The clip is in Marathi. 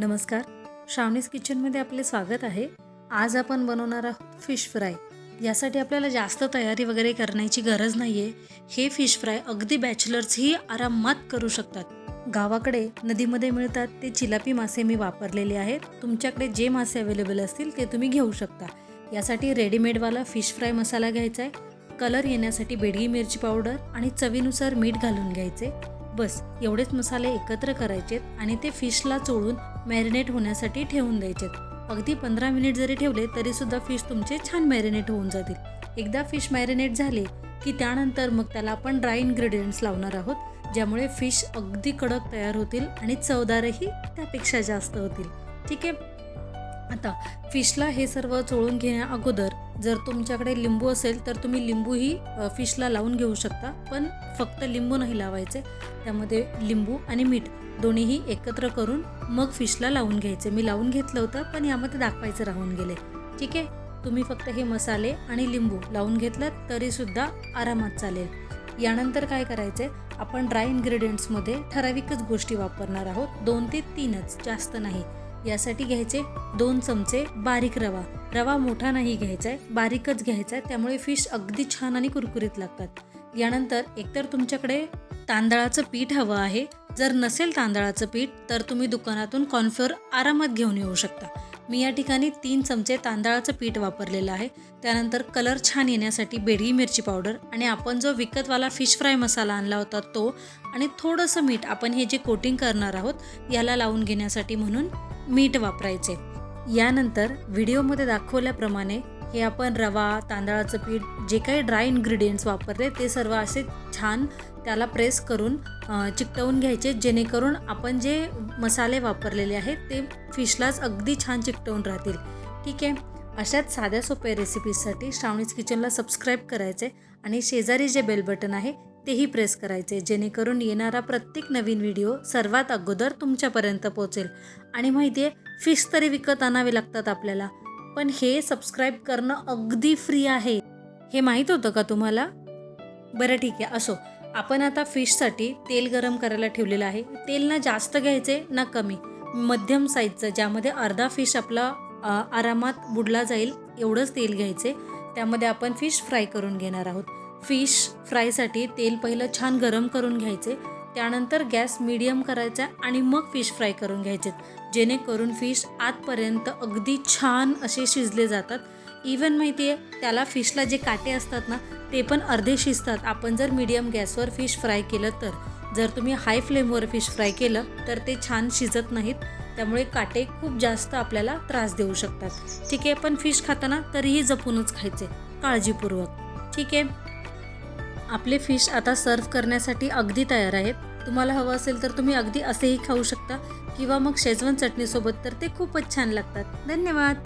नमस्कार. श्रावणीस किचनमध्ये आपले स्वागत आहे. आज आपण बनवणार आहोत फिश फ्राय. यासाठी आपल्याला जास्त तयारी वगैरे करण्याची गरज नाही आहे हे फिश फ्राय अगदी बॅचलर्सही आरामात करू शकतात. गावाकडे नदीमध्ये मिळतात ते चिलापी मासे मी वापरलेले आहेत. तुमच्याकडे जे मासे अवेलेबल असतील ते तुम्ही घेऊ शकता. यासाठी रेडीमेडवाला फिश फ्राय मसाला घ्यायचा आहे. कलर येण्यासाठी बेडगी मिरची पावडर आणि चवीनुसार मीठ घालून घ्यायचे. बस एवढेच मसाले एकत्र करायचेत आणि ते फिशला चोळून मॅरिनेट होण्यासाठी ठेवून द्यायचेत अगदी पंधरा मिनिट जरी ठेवले तरी सुद्धा फिश तुमचे छान मॅरिनेट होऊन जातील. एकदा फिश मॅरिनेट झाले की त्यानंतर मग त्याला आपण ड्राय इन्ग्रेडियंट्स लावणार आहोत ज्यामुळे फिश अगदी कडक तयार होतील आणि चवदारही त्यापेक्षा जास्त होतील. ठीक आहे? आता फिशला हे सर्व चोळून घेण्या अगोदर जर तुमच्याकडे लिंबू असेल तर तुम्ही लिंबूही फिशला लावून घेऊ शकता पण फक्त लिंबू नाही लावायचे. त्यामध्ये लिंबू आणि मीठ दोन्हीही एकत्र करून मग फिशला लावून घ्यायचे. मी लावून घेतलं होतं पण यामध्ये दाखवायचं राहून गेले. ठीक आहे? तुम्ही फक्त हे मसाले आणि लिंबू लावून घेतलं तरीसुद्धा आरामात चालेल. यानंतर काय करायचे? आपण ड्राय इन्ग्रेडियंट्समध्ये ठराविकच गोष्टी वापरणार आहोत. दोन ते तीनच जास्त नाही. यासाठी घ्यायचे दोन चमचे बारीक रवा. रवा मोठा नाही घ्यायचा आहे बारीकच घ्यायचा आहे त्यामुळे फिश अगदी छान आणि कुरकुरीत लागतात. यानंतर एकतर तुमच्याकडे तांदळाचं पीठ हवं आहे. जर नसेल तांदळाचं पीठ तर तुम्ही दुकानातून कॉर्नफ्लोअर आरामात घेऊन येऊ शकता. मी या ठिकाणी तीन चमचे तांदळाचं पीठ वापरलेलं आहे. त्यानंतर कलर छान येण्यासाठी बेडगी मिरची पावडर आणि आपण जो विकतवाला फिश फ्राय मसाला आणला होता तो आणि थोडंसं मीठ आपण हे जे कोटिंग करणार आहोत याला लावून घेण्यासाठी म्हणून मीठ वापरायचे. यानंतर व्हिडिओमध्ये दाखवल्याप्रमाणे हे आपण रवा तांदळाचं पीठ जे काही ड्राय इन्ग्रेडियंट्स वापरले ते सर्व असे छान त्याला प्रेस करून चिकटवून घ्यायचे जेणेकरून आपण जे मसाले वापरलेले आहेत ते फिशलाच अगदी छान चिकटवून राहतील. ठीक आहे? अशाच साध्या सोप्या रेसिपीजसाठी श्रावणीज किचनला सबस्क्राईब करायचे आणि शेजारी जे बेल बटन आहे तेही प्रेस करायचे जेणेकरून येणारा प्रत्येक नवीन व्हिडिओ सर्वात अगोदर तुमच्यापर्यंत पोहोचेल. आणि माहिती आहे फिश तरी विकत आणावे लागतात आपल्याला. पण हे सबस्क्राईब करणं अगदी फ्री आहे. हे माहीत होतं का तुम्हाला? बरं ठीक आहे असो. आपण आता फिशसाठी तेल गरम करायला ठेवलेलं आहे. तेल ना जास्त घ्यायचे ना कमी. मध्यम साईजचं ज्यामध्ये अर्धा फिश आपला आरामात बुडला जाईल एवढंच तेल घ्यायचे. त्यामध्ये आपण फिश फ्राय करून घेणार आहोत. फिश फ्रायसाठी तेल पहिलं छान गरम करून घ्यायचे. त्यानंतर गॅस मीडियम करायचा आणि मग फिश फ्राय करून घ्यायचे. जेणेकरून फिश आतपर्यंत अगदी छान असे शिजले जातात. इवन माहिती आहे त्याला फिशला जे काटे असतात ना ते पण अर्धे शिजतात. आपण जर मीडियम गॅसवर फिश फ्राय केलं तर. जर तुम्ही हाय फ्लेमवर फिश फ्राय केलं तर ते छान शिजत नाहीत. त्यामुळे काटे खूप जास्त आपल्याला त्रास देऊ शकतात. ठीक आहे पण फिश खाताना तरीही जपूनच खायचे. काळजीपूर्वक. ठीक आहे? आपले फिश आता सर्व करण्यासाठी अगदी तयार आहेत. तुम्हाला हवं असेल तर तुम्ही अगदी असेही खाऊ शकता. किंवा मग शेजवान चटणीसोबत तर ते खूपच छान लागतात. धन्यवाद.